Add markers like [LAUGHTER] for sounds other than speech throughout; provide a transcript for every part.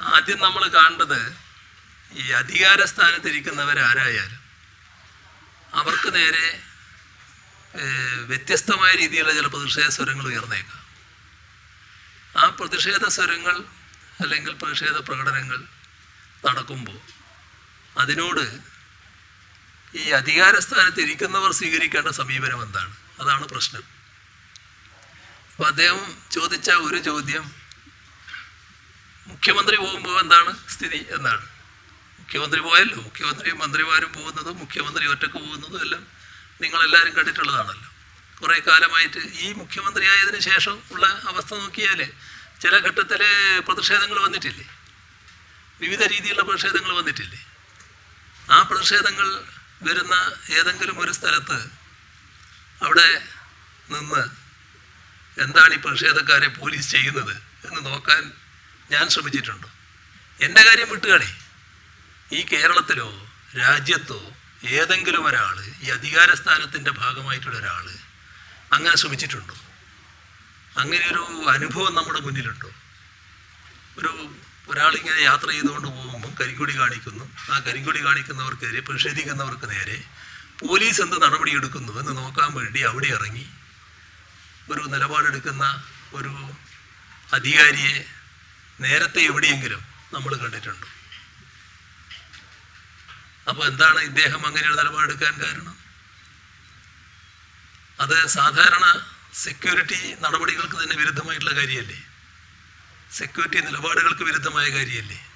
ആദ്യം നമ്മൾ കാണേണ്ടത് ഈ അധികാര സ്ഥാനത്തിരിക്കുന്നവരാരായാലും അവർക്ക് നേരെ വ്യത്യസ്തമായ രീതിയിലുള്ള ചില പ്രതിഷേധ സ്വരങ്ങൾ ഉയർന്നേക്കാം. ആ പ്രതിഷേധ സ്വരങ്ങൾ അല്ലെങ്കിൽ പ്രതിഷേധ പ്രകടനങ്ങൾ നടക്കുമ്പോൾ അതിനോട് ഈ അധികാര സ്ഥാനത്ത് ഇരിക്കുന്നവർ സ്വീകരിക്കേണ്ട സമീപനം എന്താണ്? അതാണ് പ്രശ്നം. അപ്പം അദ്ദേഹം ചോദിച്ച ഒരു ചോദ്യം മുഖ്യമന്ത്രി പോകുമ്പോൾ എന്താണ് സ്ഥിതി? എന്നാണ് മുഖ്യമന്ത്രി പോയല്ലോ. മുഖ്യമന്ത്രിയും മന്ത്രിമാരും പോകുന്നതും മുഖ്യമന്ത്രി ഒറ്റയ്ക്ക് പോകുന്നതും എല്ലാം നിങ്ങളെല്ലാവരും കണ്ടിട്ടുള്ളതാണല്ലോ. കുറേ കാലമായിട്ട് ഈ മുഖ്യമന്ത്രി ആയതിന് ശേഷം ഉള്ള അവസ്ഥ നോക്കിയാൽ ചില ഘട്ടത്തിൽ പ്രതിഷേധങ്ങൾ വന്നിട്ടില്ലേ? വിവിധ രീതിയിലുള്ള പ്രതിഷേധങ്ങൾ വന്നിട്ടില്ലേ? ആ പ്രതിഷേധങ്ങൾ വരുന്ന ഏതെങ്കിലും ഒരു സ്ഥലത്ത് അവിടെ നിന്ന് എന്താണ് ഈ പ്രതിഷേധക്കാരെ പോലീസ് ചെയ്യുന്നത് എന്ന് നോക്കാൻ ഞാൻ ശ്രമിച്ചിട്ടുണ്ട്. എന്റെ കാര്യം വിട്ടുകളി ഈ കേരളത്തിലോ രാജ്യത്തോ ഏതെങ്കിലും ഒരാൾ ഈ അധികാര സ്ഥാനത്തിന്റെ ഭാഗമായിട്ടുള്ള ഒരാൾ അങ്ങനെ ശ്രമിച്ചിട്ടുണ്ടോ? അങ്ങനെ ഒരു അനുഭവം നമ്മുടെ മുന്നിലുണ്ടോ? ഒരു ഒരാളിങ്ങനെ യാത്ര ചെയ്തുകൊണ്ട് പോകുമ്പോൾ കരിങ്കൊടി കാണിക്കുന്നു. ആ കരിങ്കൊടി കാണിക്കുന്നവർക്കെതിരെ പ്രതിഷേധിക്കുന്നവർക്ക് നേരെ പോലീസ് എന്ത് നടപടിയെടുക്കുന്നു എന്ന് നോക്കാൻ വേണ്ടി അവിടെ ഇറങ്ങി ഒരു നിലപാടെടുക്കുന്ന ഒരു അധികാരിയെ നേരത്തെ എവിടെയെങ്കിലും നമ്മൾ കണ്ടിട്ടുണ്ടോ. അപ്പോൾ എന്താണ് ഇദ്ദേഹം അങ്ങനെ ഒരു നിലപാടെടുക്കാൻ കാരണം? അത് സാധാരണ സെക്യൂരിറ്റി നടപടികൾക്ക് തന്നെ വിരുദ്ധമായിട്ടുള്ള കാര്യമല്ലേ? സെക്യൂരിറ്റി നിലപാടുകൾക്ക് വിരുദ്ധമായ കാര്യമല്ലേ?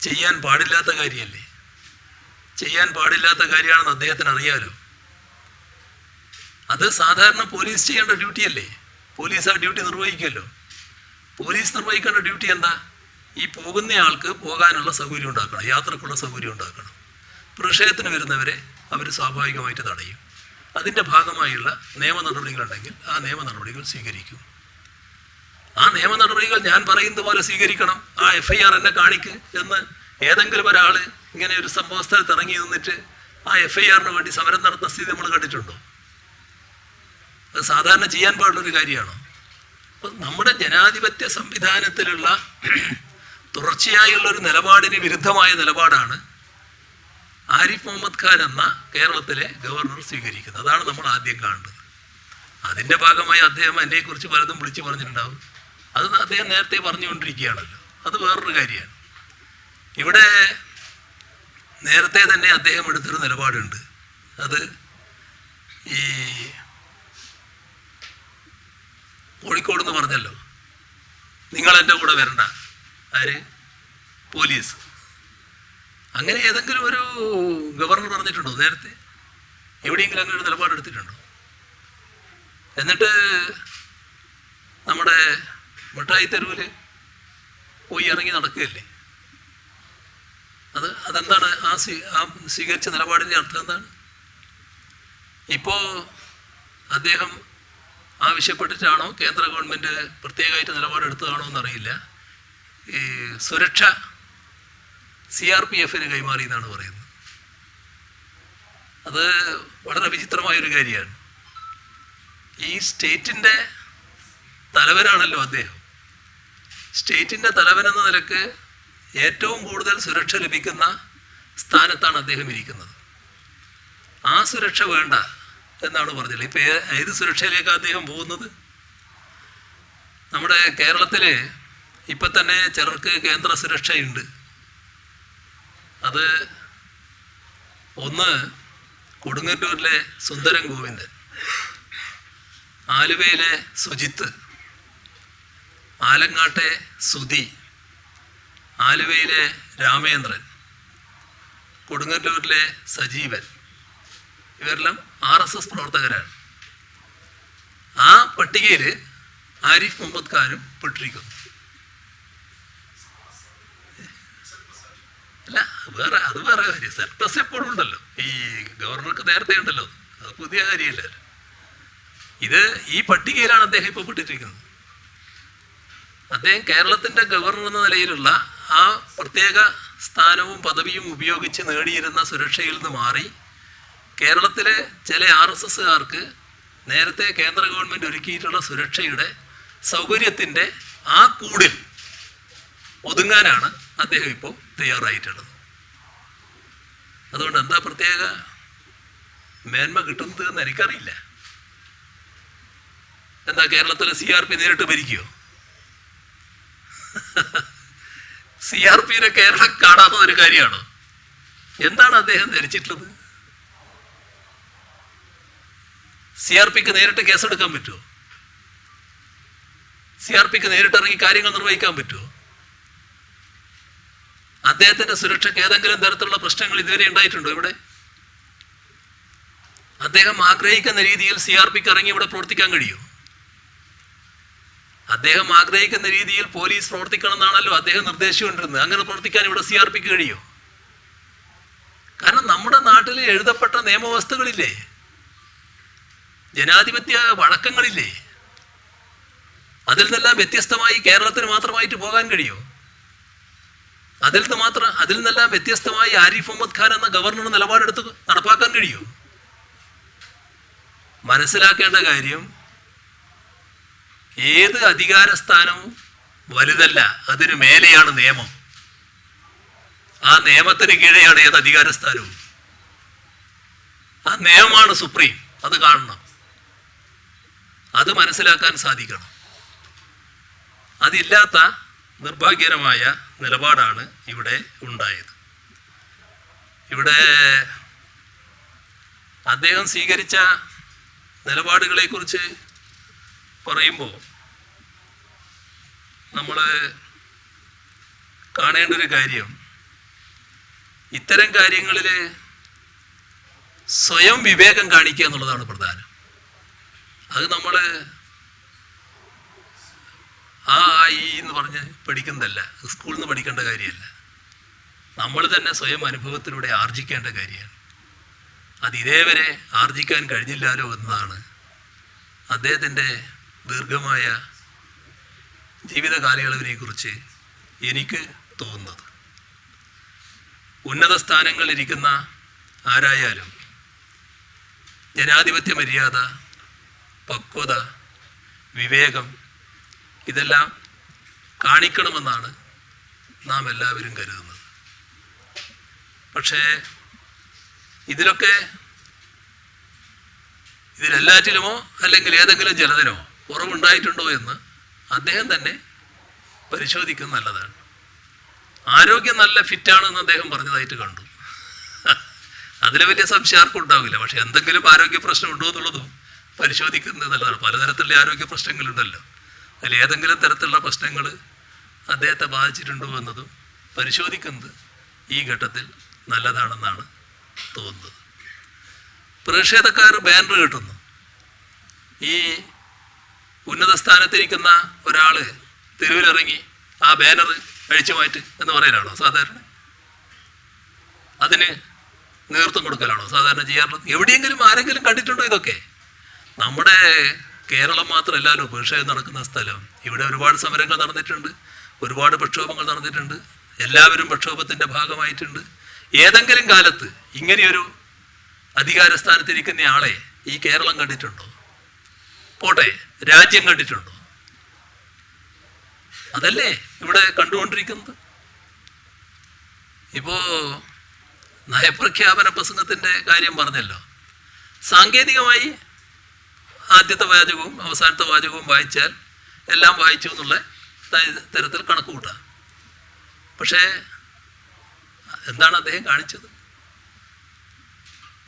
ചെയ്യാൻ പാടില്ലാത്ത കാര്യമല്ലേ? ചെയ്യാൻ പാടില്ലാത്ത കാര്യമാണെന്ന് അദ്ദേഹത്തിന് അറിയാലോ? അത് സാധാരണ പോലീസ് ചെയ്യേണ്ട ഡ്യൂട്ടിയല്ലേ പോലീസ് ആ ഡ്യൂട്ടി നിർവഹിക്കുമല്ലോ. പോലീസ് നിർവഹിക്കേണ്ട ഡ്യൂട്ടി എന്താ? ഈ പോകുന്ന ആൾക്ക് പോകാനുള്ള സൗകര്യം ഉണ്ടാക്കണം യാത്രക്കുള്ള സൗകര്യം ഉണ്ടാക്കണം. പ്രതിഷേധത്തിന് വരുന്നവരെ അവർ സ്വാഭാവികമായിട്ട് തടയും. അതിന്റെ ഭാഗമായുള്ള നിയമ നടപടികളുണ്ടെങ്കിൽ ആ നിയമ നടപടികൾ സ്വീകരിക്കും. ആ നിയമ നടപടികൾ ഞാൻ പറയുന്ന പോലെ സ്വീകരിക്കണം. ആ എഫ് ഐ ആർ എന്നെ കാണിക്ക് എന്ന് ഏതെങ്കിലും ഒരാൾ ഇങ്ങനെ ഒരു സംഭവ സ്ഥലത്ത് ഇറങ്ങി നിന്നിട്ട് ആ എഫ് ഐ ആറിന് വേണ്ടി സമരം നടത്തുന്ന സ്ഥിതി നമ്മൾ കണ്ടിട്ടുണ്ടോ? അത് സാധാരണ ചെയ്യാൻ പാടുള്ളൊരു കാര്യമാണോ? നമ്മുടെ ജനാധിപത്യ സംവിധാനത്തിലുള്ള തുടർച്ചയായുള്ള ഒരു നിലപാടിന് വിരുദ്ധമായ നിലപാടാണ് ആരിഫ് മുഹമ്മദ് ഖാൻ എന്ന കേരളത്തിലെ ഗവർണർ സ്വീകരിക്കുന്നത്. അതാണ് നമ്മൾ ആദ്യം കാണുന്നത്. അതിന്റെ ഭാഗമായി അദ്ദേഹം എന്നെക്കുറിച്ച് പലതും വിളിച്ചു പറഞ്ഞിട്ടുണ്ടാവും. അത് അദ്ദേഹം നേരത്തെ പറഞ്ഞുകൊണ്ടിരിക്കുകയാണല്ലോ. അത് വേറൊരു കാര്യമാണ്. ഇവിടെ നേരത്തെ തന്നെ അദ്ദേഹം എടുത്തൊരു നിലപാടുണ്ട്. അത് ഈ കോഴിക്കോട് എന്ന് പറഞ്ഞല്ലോ. നിങ്ങൾ എന്റെ കൂടെ വരണ്ട. ആര്? പോലീസ്. അങ്ങനെ ഏതെങ്കിലും ഒരു ഗവർണർ പറഞ്ഞിട്ടുണ്ടോ നേരത്തെ? എവിടെയെങ്കിലും അങ്ങനെ ഒരു നിലപാടെടുത്തിട്ടുണ്ടോ എന്നിട്ട് നമ്മുടെ മിഠായി തെരുവിൽ പോയി ഇറങ്ങി നടക്കുകയല്ലേ? അത് അതെന്താണ്? ആ സ്വീ ആ സ്വീകരിച്ച നിലപാടിന്റെ അർത്ഥം എന്താണ്? ഇപ്പോൾ അദ്ദേഹം ആവശ്യപ്പെട്ടിട്ടാണോ കേന്ദ്ര ഗവൺമെന്റ് പ്രത്യേകമായിട്ട് നിലപാടെടുത്തതാണോ എന്നറിയില്ല. ഈ സുരക്ഷ സി ആർ പി എഫിന് കൈമാറി എന്നാണ് പറയുന്നത്. അത് വളരെ വിചിത്രമായൊരു കാര്യമാണ്. ഈ സ്റ്റേറ്റിന്റെ തലവനാണല്ലോ അദ്ദേഹം. സ്റ്റേറ്റിന്റെ തലവൻ എന്ന നിലയ്ക്ക് ഏറ്റവും കൂടുതൽ സുരക്ഷ ലഭിക്കുന്ന സ്ഥാനത്താണ് അദ്ദേഹം ഇരിക്കുന്നത്. ആ സുരക്ഷ വേണ്ട. എന്നാണ് പറഞ്ഞത് ഇപ്പം ഏത് സുരക്ഷയിലേക്കാണ് അദ്ദേഹം പോകുന്നത്? നമ്മുടെ കേരളത്തിൽ ഇപ്പം തന്നെ ചിലർക്ക് കേന്ദ്ര സുരക്ഷയുണ്ട്. അത് ഒന്ന് കൊടുങ്ങല്ലൂരിലെ സുന്ദരൻ ഗോവിന്ദൻ ആലുവയിലെ സുജിത്ത് ആലങ്ങാട്ടെ സുധി ആലുവയിലെ രാമേന്ദ്രൻ കൊടുങ്ങല്ലൂരിലെ സജീവൻ. ഇവരെല്ലാം ആർ എസ് എസ് പ്രവർത്തകരാണ്. ആ പട്ടികയിൽ ആരിഫ് മുഹമ്മദ് ഖാനും പെട്ടിരിക്കുന്നു. അല്ല വേറെ അത് വേറെ കാര്യം. സർപ്ലസ് എപ്പോഴും ഉണ്ടല്ലോ. ഈ ഗവർണർക്ക് നേരത്തെ ഉണ്ടല്ലോ. അത് പുതിയ കാര്യമല്ലല്ലോ ഇത് ഈ പട്ടികയിലാണ് അദ്ദേഹം ഇപ്പോൾ പെട്ടിരിക്കുന്നത്. അദ്ദേഹം കേരളത്തിന്റെ ഗവർണർ എന്ന നിലയിലുള്ള ആ പ്രത്യേക സ്ഥാനവും പദവിയും ഉപയോഗിച്ച് നേടിയിരുന്ന സുരക്ഷയിൽ നിന്ന് മാറി കേരളത്തിലെ ചില ആർ എസ് എസ്സുകാർക്ക് നേരത്തെ കേന്ദ്ര ഗവൺമെന്റ് ഒരുക്കിയിട്ടുള്ള സുരക്ഷയുടെ സൗകര്യത്തിന്റെ ആ കൂടിൽ ഒതുങ്ങാനാണ് അദ്ദേഹം ഇപ്പോൾ തയ്യാറായിട്ടുള്ളത്. അതുകൊണ്ട് എന്താ പ്രത്യേക മേന്മ കിട്ടുന്നത് എന്ന് എനിക്കറിയില്ല. എന്താ കേരളത്തിലെ സി ആർ പി നേരിട്ട് ഭരിക്കുമോ സി [LAUGHS] ആർ പിയിലെ കേരളം കാണാത്ത ഒരു കാര്യമാണോ? എന്താണ് അദ്ദേഹം ധരിച്ചിട്ടുള്ളത്? സി ആർ പിക്ക് നേരിട്ട് കേസെടുക്കാൻ പറ്റുമോ സി ആർ പിക്ക് നേരിട്ട് ഇറങ്ങി കാര്യങ്ങൾ നിർവഹിക്കാൻ പറ്റുമോ അദ്ദേഹത്തിന്റെ സുരക്ഷയ്ക്ക് ഏതെങ്കിലും തരത്തിലുള്ള പ്രശ്നങ്ങൾ ഇതുവരെ ഉണ്ടായിട്ടുണ്ടോ ഇവിടെ? അദ്ദേഹം ആഗ്രഹിക്കുന്ന രീതിയിൽ സി ആർ പിക്ക് ഇറങ്ങി ഇവിടെ പ്രവർത്തിക്കാൻ കഴിയുമോ? അദ്ദേഹം ആഗ്രഹിക്കുന്ന രീതിയിൽ പോലീസ് പ്രവർത്തിക്കണം എന്നാണല്ലോ അദ്ദേഹം നിർദ്ദേശിച്ചുകൊണ്ടിരുന്നത്. അങ്ങനെ പ്രവർത്തിക്കാൻ ഇവിടെ സി ആർ പിക്ക് കാരണം നമ്മുടെ നാട്ടിൽ എഴുതപ്പെട്ട നിയമവ്യവസ്ഥകളില്ലേ? ജനാധിപത്യ വഴക്കങ്ങളില്ലേ? അതിൽ നിന്നെല്ലാം വ്യത്യസ്തമായി കേരളത്തിന് മാത്രമായിട്ട് പോകാൻ കഴിയുമോ അതിൽ നിന്ന് മാത്രം അതിൽ നിന്നെല്ലാം വ്യത്യസ്തമായി ആരിഫ് മുഹമ്മദ് ഖാൻ എന്ന ഗവർണർ നിലപാടെടുത്ത് നടപ്പാക്കാൻ കഴിയുമോ മനസ്സിലാക്കേണ്ട കാര്യം ഏത് അധികാര സ്ഥാനവും വലുതല്ല അതിന് മേലെയാണ് നിയമം. ആ നിയമത്തിന് കീഴെയാണ് ഏത് അധികാര സ്ഥാനവും ആ നിയമമാണ് സുപ്രീം അത് കാണണം. അത് മനസ്സിലാക്കാൻ സാധിക്കണം. അതില്ലാത്ത നിർഭാഗ്യകരമായ നിലപാടാണ് ഇവിടെ ഉണ്ടായത്. ഇവിടെ അദ്ദേഹം സ്വീകരിച്ച നിലപാടുകളെക്കുറിച്ച് പറയുമ്പോൾ നമ്മൾ കാണേണ്ട ഒരു കാര്യം ഇത്തരം കാര്യങ്ങളിൽ സ്വയം വിവേകം കാണിക്കുക എന്നുള്ളതാണ് പ്രധാനം. അത് നമ്മൾ ആ ആ, ഈ എന്ന് പറഞ്ഞ് പഠിക്കുന്നതല്ല. സ്കൂളിൽ നിന്ന് പഠിക്കേണ്ട കാര്യമല്ല. നമ്മൾ തന്നെ സ്വയം അനുഭവത്തിലൂടെ ആർജിക്കേണ്ട കാര്യമാണ്. അത് ഇതേവരെ ആർജിക്കാൻ കഴിഞ്ഞില്ലാലോ എന്നതാണ് അദ്ദേഹത്തിന്റെ ദീർഘമായ ജീവിത കാലയളവിനെ കുറിച്ച് എനിക്ക് തോന്നുന്നത്. ഉന്നത സ്ഥാനങ്ങളിലിരിക്കുന്ന ആരായാലും ജനാധിപത്യ മര്യാദ പക്വത വിവേകം ഇതെല്ലാം കാണിക്കണമെന്നാണ് നാം എല്ലാവരും കരുതുന്നത്. പക്ഷേ ഇതിലൊക്കെ ഇതിലെല്ലാറ്റിലുമോ അല്ലെങ്കിൽ ഏതെങ്കിലും ചിലതിനോ കുറവുണ്ടായിട്ടുണ്ടോ എന്ന് അദ്ദേഹം തന്നെ പരിശോധിക്കുന്ന നല്ലതാണ്. ആരോഗ്യം നല്ല ഫിറ്റാണെന്ന് അദ്ദേഹം പറഞ്ഞതായിട്ട് കണ്ടു. അതിൽ വലിയ സംശയം ആർക്കും ഉണ്ടാവില്ല. പക്ഷെ എന്തെങ്കിലും ആരോഗ്യ പ്രശ്നം ഉണ്ടോ എന്നുള്ളതും പരിശോധിക്കുന്നത് നല്ലതാണ്. പലതരത്തിലുള്ള ആരോഗ്യ പ്രശ്നങ്ങളുണ്ടല്ലോ. അതിൽ ഏതെങ്കിലും തരത്തിലുള്ള പ്രശ്നങ്ങൾ അദ്ദേഹത്തെ ബാധിച്ചിട്ടുണ്ടോ എന്നതും പരിശോധിക്കുന്നത് ഈ ഘട്ടത്തിൽ നല്ലതാണെന്നാണ് തോന്നുന്നത്. പ്രതിഷേധക്കാർ ബാനർ കിട്ടുന്നു. ഈ ഉന്നത സ്ഥാനത്തിരിക്കുന്ന ഒരാൾ തെരുവിലിറങ്ങി ആ ബാനർ അഴിച്ചു മാറ്റ് എന്ന് പറയലാണോ? സാധാരണ. അതിന് നേതൃത്വം കൊടുക്കലാണോ? സാധാരണ ചെയ്യാറുള്ളത്? എവിടെയെങ്കിലും ആരെങ്കിലും കണ്ടിട്ടുണ്ടോ ഇതൊക്കെ? നമ്മുടെ കേരളം മാത്രമല്ല ഉപേക്ഷയായി നടക്കുന്ന സ്ഥലം. ഇവിടെ ഒരുപാട് സമരങ്ങൾ നടന്നിട്ടുണ്ട്. ഒരുപാട് പ്രക്ഷോഭങ്ങൾ നടന്നിട്ടുണ്ട്. എല്ലാവരും പ്രക്ഷോഭത്തിന്റെ ഭാഗമായിട്ടുണ്ട്. ഏതെങ്കിലും കാലത്ത് ഇങ്ങനെയൊരു അധികാര സ്ഥാനത്തിരിക്കുന്ന ആളെ ഈ കേരളം കണ്ടിട്ടുണ്ടോ? പോട്ടെ രാജ്യം കണ്ടിട്ടുണ്ടോ? അതല്ലേ ഇവിടെ കണ്ടുകൊണ്ടിരിക്കുന്നത്? ഇപ്പോ നയപ്രഖ്യാപന പ്രസംഗത്തിന്റെ കാര്യം പറഞ്ഞല്ലോ. സാങ്കേതികമായി ആദ്യത്തെ വാചകവും അവസാനത്തെ വാചകവും വായിച്ചാൽ എല്ലാം വായിച്ചു എന്നുള്ള തരത്തിൽ കണക്ക് കൂട്ടാം പക്ഷേ എന്താണ് അദ്ദേഹം കാണിച്ചത്?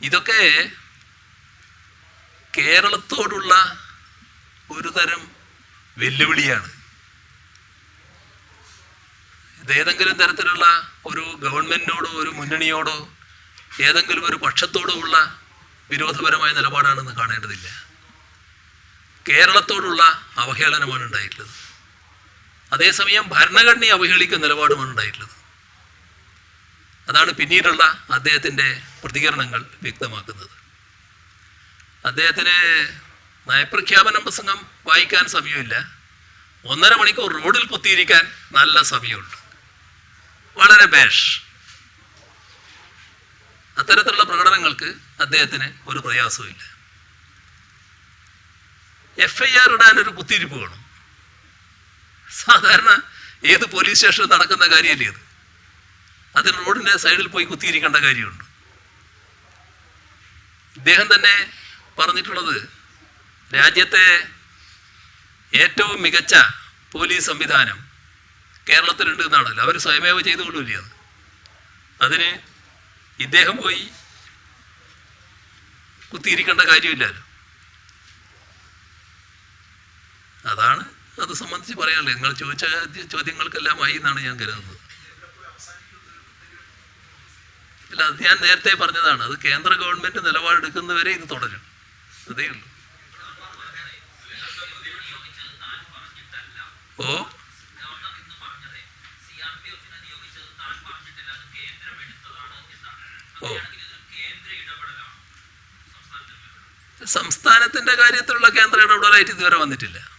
ഇതൊക്കെ കേരളത്തോടുള്ള ഒരു തരം വെല്ലുവിളിയാണ്. ഇത് ഏതെങ്കിലും തരത്തിലുള്ള ഒരു ഗവൺമെന്റിനോടോ ഒരു മുന്നണിയോടോ ഏതെങ്കിലും ഒരു പക്ഷത്തോടോ ഉള്ള വിരോധപരമായ നിലപാടാണെന്ന് കാണേണ്ടതില്ല. കേരളത്തോടുള്ള അവഹേളനമാണ് ഉണ്ടായിട്ടുള്ളത്. അതേസമയം ഭരണഘടനയെ അവഹേളിക്കുന്ന നിലപാടുമാണ് ഉണ്ടായിട്ടുള്ളത്. അതാണ് പിന്നീടുള്ള അദ്ദേഹത്തിന്റെ പ്രതികരണങ്ങൾ വ്യക്തമാക്കുന്നത്. അദ്ദേഹത്തിന് നയപ്രഖ്യാപന പ്രസംഗം വായിക്കാൻ സമയമില്ല. ഒന്നര മണിക്കൂർ റോഡിൽ കുത്തിയിരിക്കാൻ നല്ല സമയമുണ്ട്. വളരെ ബേഷ്. അത്തരത്തിലുള്ള പ്രകടനങ്ങൾക്ക് അദ്ദേഹത്തിന് ഒരു പ്രയാസവുമില്ല. എഫ് ഐ ആർ ഇടാൻ ഒരു കുത്തിരിപ്പ് വേണം. സാധാരണ ഏത് പോലീസ് സ്റ്റേഷനിൽ നടക്കുന്ന കാര്യമല്ലേ ഇത്? അതിന് റോഡിന്റെ സൈഡിൽ പോയി കുത്തിയിരിക്കേണ്ട കാര്യമുണ്ട്. ഇദ്ദേഹം തന്നെ പറഞ്ഞിട്ടുള്ളത് രാജ്യത്തെ ഏറ്റവും മികച്ച പോലീസ് സംവിധാനം കേരളത്തിലുണ്ട് എന്നാണല്ലോ. അവർ സ്വയമേവ ചെയ്തുകൊള്ളില്ലേ അത് അതിന് ഇദ്ദേഹം പോയി കുത്തിയിരിക്കേണ്ട കാര്യമില്ലല്ലോ. അതാണ് അത് സംബന്ധിച്ച് പറയാനുള്ളത്. നിങ്ങൾ ചോദിച്ച ചോദ്യങ്ങൾക്കെല്ലാം ആയി എന്നാണ് ഞാൻ കരുതുന്നത്. അല്ല അത് ഞാൻ നേരത്തെ പറഞ്ഞതാണ്. അത് കേന്ദ്ര ഗവൺമെന്റ് നിലപാടെടുക്കുന്നവരെ ഇത് തുടരും. അതേ ഉള്ളൂ. ഓ? ഓ. സംസ്ഥാനത്തിന്റെ കാര്യത്തിലുള്ള കേന്ദ്ര ഇടപെടലായിട്ട് ഇതുവരെ വന്നിട്ടില്ല.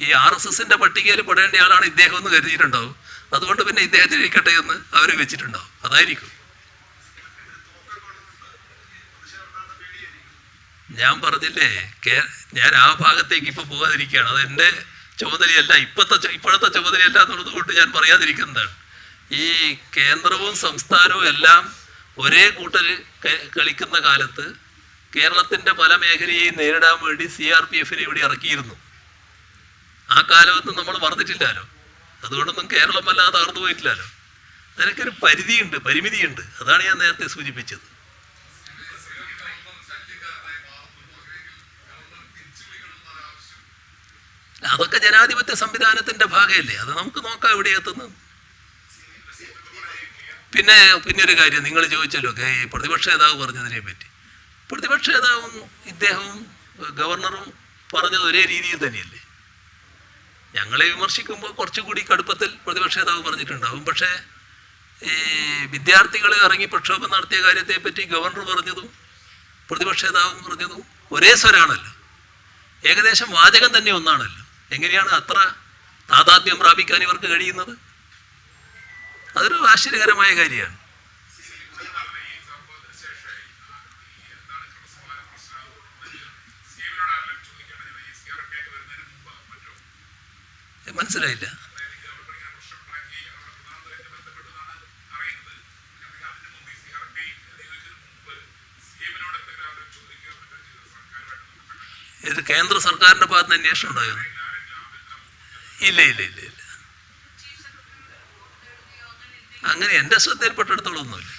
ഈ ആർ എസ് എസിന്റെ പട്ടികയിൽ പെടേണ്ട ആളാണ് ഇദ്ദേഹം എന്ന് കരുതിയിട്ടുണ്ടാവും. അതുകൊണ്ട് പിന്നെ ഇദ്ദേഹത്തിന് ഇരിക്കട്ടെ എന്ന് അവർ വെച്ചിട്ടുണ്ടാവും. അതായിരിക്കും. ഞാൻ പറഞ്ഞില്ലേ ഞാൻ ആ ഭാഗത്തേക്ക് ഇപ്പൊ പോകാതിരിക്കുകയാണ്. അത് എന്റെ ചുമതലയല്ല ഇപ്പോഴത്തെ ചു- ഇപ്പോഴത്തെ ചുമതലയല്ല എന്നുള്ളത് കൊണ്ട് ഞാൻ പറയാതിരിക്കുന്നതാണ്. ഈ കേന്ദ്രവും സംസ്ഥാനവും എല്ലാം ഒരേ കൂട്ടർ കളിക്കുന്ന കാലത്ത് കേരളത്തിന്റെ പല മേഖലയെയും നേരിടാൻ വേണ്ടി സി ആർ പി എഫിനെ ഇവിടെ ഇറക്കിയിരുന്നു. ആ കാലമൊന്നും നമ്മൾ മറന്നിട്ടില്ലല്ലോ അതുകൊണ്ടൊന്നും കേരളം വല്ലാതെ തകർന്നു പോയിട്ടില്ലല്ലോ അതിനൊക്കെ പരിധിയുണ്ട് പരിമിതിയുണ്ട്. അതാണ് ഞാൻ നേരത്തെ സൂചിപ്പിച്ചത്. അതൊക്കെ ജനാധിപത്യ സംവിധാനത്തിന്റെ ഭാഗമല്ലേ? അത് നമുക്ക് നോക്കാം എവിടെ എത്തുന്നത് പിന്നെ പിന്നെ ഒരു കാര്യം നിങ്ങൾ ചോദിച്ചല്ലോ പ്രതിപക്ഷ നേതാവ് പറഞ്ഞതിനെ പറ്റി. പ്രതിപക്ഷ നേതാവും ഇദ്ദേഹവും ഗവർണറും പറഞ്ഞത് ഒരേ രീതിയിൽ തന്നെയല്ലേ? ഞങ്ങളെ വിമർശിക്കുമ്പോൾ കുറച്ചുകൂടി കടുപ്പത്തിൽ പ്രതിപക്ഷ നേതാവ് പറഞ്ഞിട്ടുണ്ടാവും പക്ഷേ ഈ വിദ്യാർത്ഥികൾ ഇറങ്ങി പ്രക്ഷോഭം നടത്തിയ കാര്യത്തെ പറ്റി ഗവർണർ പറഞ്ഞതും പ്രതിപക്ഷ നേതാവും പറഞ്ഞതും ഒരേ സ്വരാണല്ലോ. ഏകദേശം വാചകം തന്നെ ഒന്നാണല്ലോ. എങ്ങനെയാണ് അത്ര താതാത്മ്യം പ്രാപിക്കാൻ ഇവർക്ക് കഴിയുന്നത്? അതൊരു ആശ്ചര്യകരമായ കാര്യമാണ്. മനസ്സിലായില്ല. ഇത് കേന്ദ്ര സർക്കാരിന്റെ ഭാഗത്ത് നിന്ന് അന്വേഷണം ഉണ്ടായോ ഇല്ല ഇല്ല ഇല്ല ഇല്ല. അങ്ങനെ എന്റെ ശ്രദ്ധയിൽപ്പെട്ടിടത്തോളം ഒന്നുമില്ല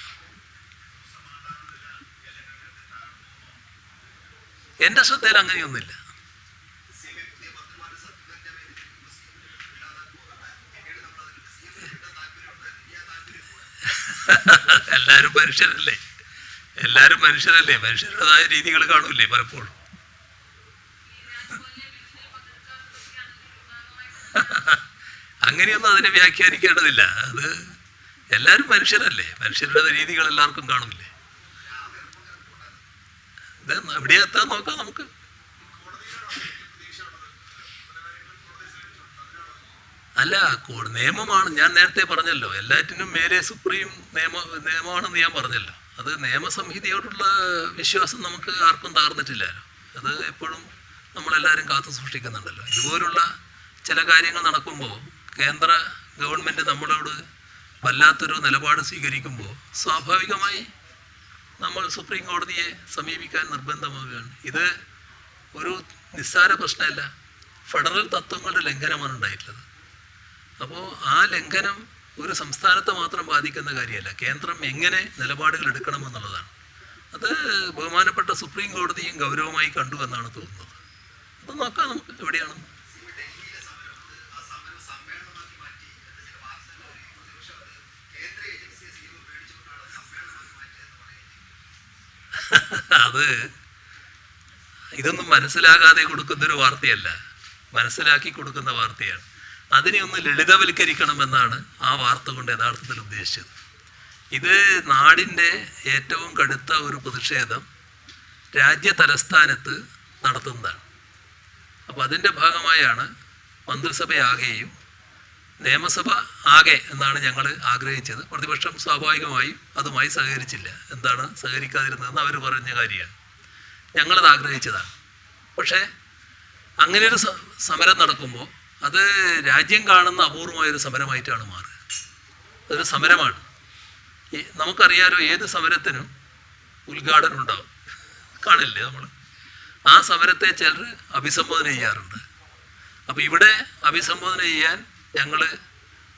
എന്റെ ശ്രദ്ധയിൽ അങ്ങനെയൊന്നുമില്ല. എല്ലാവരും മനുഷ്യരല്ലേ? എല്ലാവരും മനുഷ്യരല്ലേ? മനുഷ്യരുടേതായ രീതികൾ കാണൂലേ പലപ്പോഴും? അങ്ങനെയൊന്നും അതിനെ വ്യാഖ്യാനിക്കേണ്ടതില്ല. അത് എല്ലാവരും മനുഷ്യരല്ലേ? മനുഷ്യരുടെ രീതികൾ എല്ലാവർക്കും കാണൂലേ ഇത് എവിടെ എത്താൻ നോക്കാം നമുക്ക്. അല്ല നിയമമാണ്. ഞാൻ നേരത്തെ പറഞ്ഞല്ലോ എല്ലാറ്റിനും മേലെ സുപ്രീം നിയമ നിയമമാണെന്ന് ഞാൻ പറഞ്ഞല്ലോ. അത് നിയമസംഹിതയോടുള്ള വിശ്വാസം നമുക്ക് ആർക്കും താർന്നിട്ടില്ല. അത് എപ്പോഴും നമ്മളെല്ലാവരും കാത്തു സൂക്ഷിക്കുന്നുണ്ടല്ലോ. ഇതുപോലുള്ള ചില കാര്യങ്ങൾ നടക്കുമ്പോൾ കേന്ദ്ര ഗവൺമെന്റ് നമ്മളോട് വല്ലാത്തൊരു നിലപാട് സ്വീകരിക്കുമ്പോൾ സ്വാഭാവികമായി നമ്മൾ സുപ്രീം കോടതിയെ സമീപിക്കാൻ നിർബന്ധമാവുകയാണ്. ഇത് ഒരു നിസ്സാര പ്രശ്നമല്ല. ഫെഡറൽ തത്വങ്ങളുടെ ലംഘനമാണ് ഉണ്ടായിട്ടുള്ളത്. അപ്പോൾ ആ ലംഘനം ഒരു സംസ്ഥാനത്തെ മാത്രം ബാധിക്കുന്ന കാര്യമല്ല. കേന്ദ്രം എങ്ങനെ നിലപാടുകൾ എടുക്കണമെന്നുള്ളതാണ് അത് ബഹുമാനപ്പെട്ട സുപ്രീം കോടതിയും ഗൗരവമായി കണ്ടു എന്നാണ് തോന്നുന്നത്. അത് നോക്കാം നമുക്ക് എവിടെയാണ്. അത് ഇതൊന്നും മനസ്സിലാകാതെ കൊടുക്കുന്നൊരു വാർത്തയല്ല. മനസ്സിലാക്കി കൊടുക്കുന്ന വാർത്തയാണ്. അതിനെ ഒന്ന് ലളിതവൽക്കരിക്കണമെന്നാണ് ആ വാർത്ത കൊണ്ട് യഥാർത്ഥത്തിൽ ഉദ്ദേശിച്ചത്. ഇത് നാടിന്റെ ഏറ്റവും കടുത്ത ഒരു പ്രതിഷേധം രാജ്യ തലസ്ഥാനത്ത് നടത്തുന്നതാണ്. അപ്പോൾ അതിന്റെ ഭാഗമായാണ് മന്ത്രിസഭയാകെയും നിയമസഭ ആകെ എന്നാണ് ഞങ്ങൾ ആഗ്രഹിച്ചത്. പ്രതിപക്ഷം സ്വാഭാവികമായും അതുമായി സഹകരിച്ചില്ല. എന്താണ് സഹകരിക്കാതിരുന്നതെന്ന് അവർ പറഞ്ഞ കാര്യമാണ്. ഞങ്ങളത് ആഗ്രഹിച്ചതാണ്. പക്ഷേ അങ്ങനെ ഒരു സമരം നടക്കുമ്പോൾ അത് രാജ്യം കാണുന്ന അപൂർവമായൊരു സമരമായിട്ടാണ് മാറുക. അതൊരു സമരമാണ്. നമുക്കറിയാലോ ഏത് സമരത്തിനും ഉദ്ഘാടനം ഉണ്ടാവും. കാണില്ലേ നമ്മൾ ആ സമരത്തെ ചിലർ അഭിസംബോധന ചെയ്യാറുണ്ട്. അപ്പോൾ ഇവിടെ അഭിസംബോധന ചെയ്യാൻ ഞങ്ങൾ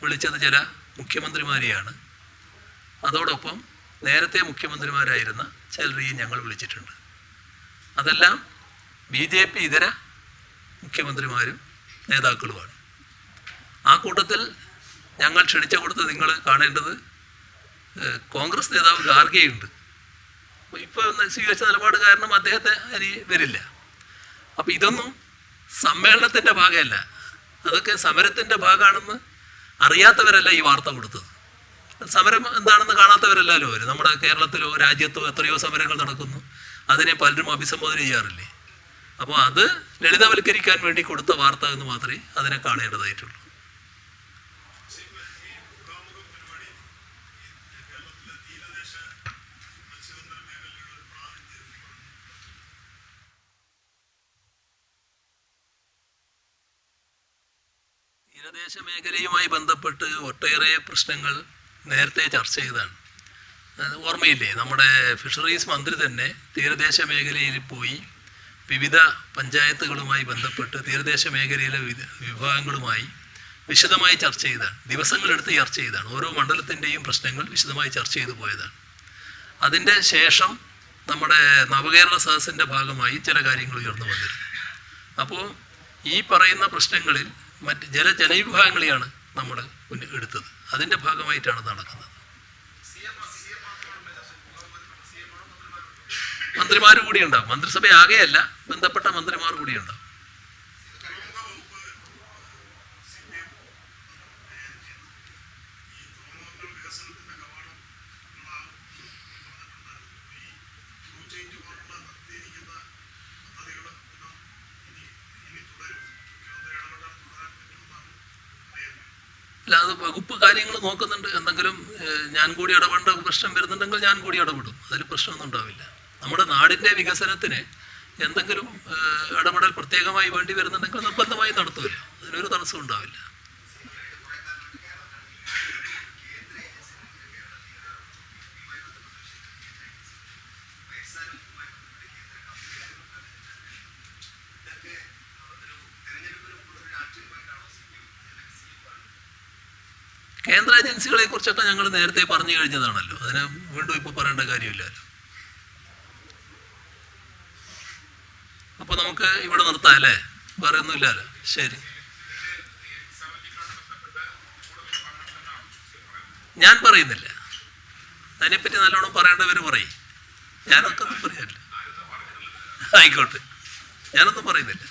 വിളിച്ചത് ചില മുഖ്യമന്ത്രിമാരെയാണ്. അതോടൊപ്പം നേരത്തെ മുഖ്യമന്ത്രിമാരായിരുന്ന ചിലരെയും ഞങ്ങൾ വിളിച്ചിട്ടുണ്ട്. അതെല്ലാം ബി ജെ പി ഇതര മുഖ്യമന്ത്രിമാരും നേതാക്കളുമാണ്. ആ കൂട്ടത്തിൽ ഞങ്ങൾ ക്ഷണിച്ച കൊടുത്ത് നിങ്ങൾ കാണേണ്ടത് കോൺഗ്രസ് നേതാവ് ഗാർഗയുണ്ട്. ഇപ്പോൾ സ്വീകരിച്ച നിലപാട് കാരണം അദ്ദേഹത്തെ അരി വരില്ല. അപ്പോൾ ഇതൊന്നും സമ്മേളനത്തിന്റെ ഭാഗമല്ല. അതൊക്കെ സമരത്തിന്റെ ഭാഗമാണെന്ന് അറിയാത്തവരല്ല ഈ വാർത്ത കൊടുത്തത്. സമരം എന്താണെന്ന് കാണാത്തവരല്ലല്ലോ അവർ നമ്മുടെ കേരളത്തിലോ രാജ്യത്തോ എത്രയോ സമരങ്ങൾ നടക്കുന്നു. അതിനെ പലരും അഭിസംബോധന ചെയ്യാറില്ലേ? അപ്പോൾ അത് ലളിതവൽക്കരിക്കാൻ വേണ്ടി കൊടുത്ത വാർത്ത എന്ന് മാത്രമേ അതിനെ കാണേണ്ടതായിട്ടുള്ളൂ. തീരദേശ മേഖലയുമായി ബന്ധപ്പെട്ട് ഒട്ടേറെ പ്രശ്നങ്ങൾ നേരത്തെ ചർച്ച ചെയ്തതാണ്. ഓർമ്മയില്ലേ? നമ്മുടെ ഫിഷറീസ് മന്ത്രി തന്നെ തീരദേശ മേഖലയിൽ പോയി വിവിധ പഞ്ചായത്തുകളുമായി ബന്ധപ്പെട്ട് തീരദേശ മേഖലയിലെ വിഭാഗങ്ങളുമായി വിശദമായി ചർച്ച ചെയ്താണ് ദിവസങ്ങളെടുത്ത് ചർച്ച ചെയ്താണ് ഓരോ മണ്ഡലത്തിന്റെയും പ്രശ്നങ്ങൾ വിശദമായി ചർച്ച ചെയ്തു പോയതാണ്. അതിന്റെ ശേഷം നമ്മുടെ നവകേരള സദസ്സിന്റെ ഭാഗമായി ചില കാര്യങ്ങൾ ഉയർന്നു വന്നിരുന്നു. അപ്പോൾ ഈ പറയുന്ന പ്രശ്നങ്ങളിൽ മറ്റ് ജല ജനവിഭാഗങ്ങളെയാണ് നമ്മൾ എടുത്തത്. അതിന്റെ ഭാഗമായിട്ടാണ് നടക്കുന്നത്. മന്ത്രിമാർ കൂടി ഉണ്ടാവും മന്ത്രിസഭ ആകെയല്ല ബന്ധപ്പെട്ട മന്ത്രിമാർ കൂടി ഉണ്ടാവും വകുപ്പ് കാര്യങ്ങൾ നോക്കുന്നുണ്ട്. എന്തെങ്കിലും ഞാൻ കൂടി ഇടപെടേണ്ട പ്രശ്നം വരുന്നുണ്ടെങ്കിൽ ഞാൻ കൂടി ഇടപെടും. അതിൽ പ്രശ്നമൊന്നും ഉണ്ടാവില്ല. നമ്മുടെ നാടിന്റെ വികസനത്തിന് എന്തെങ്കിലും ഇടപെടൽ പ്രത്യേകമായി വേണ്ടി വരുന്നുണ്ടെങ്കിൽ നിർബന്ധമായി നടത്തൂല. അതിനൊരു തടസ്സം ഉണ്ടാവില്ല. കേന്ദ്ര ഏജൻസികളെ കുറിച്ചൊക്കെ ഞങ്ങൾ നേരത്തെ പറഞ്ഞു കഴിഞ്ഞതാണല്ലോ. അതിന് വീണ്ടും ഇപ്പോൾ പറയേണ്ട കാര്യമില്ലല്ലോ അപ്പോൾ നമുക്ക് ഇവിടെ നിർത്താം അല്ലേ വേറെ ഒന്നുമില്ലല്ലോ ശരി. ഞാൻ പറയുന്നില്ല. അതിനെപ്പറ്റി നല്ലോണം പറയേണ്ടവർ പറയും. ഞാനൊക്കെ ഒന്നും പറയാനില്ല ആയിക്കോട്ടെ. ഞാനൊന്നും പറയുന്നില്ല.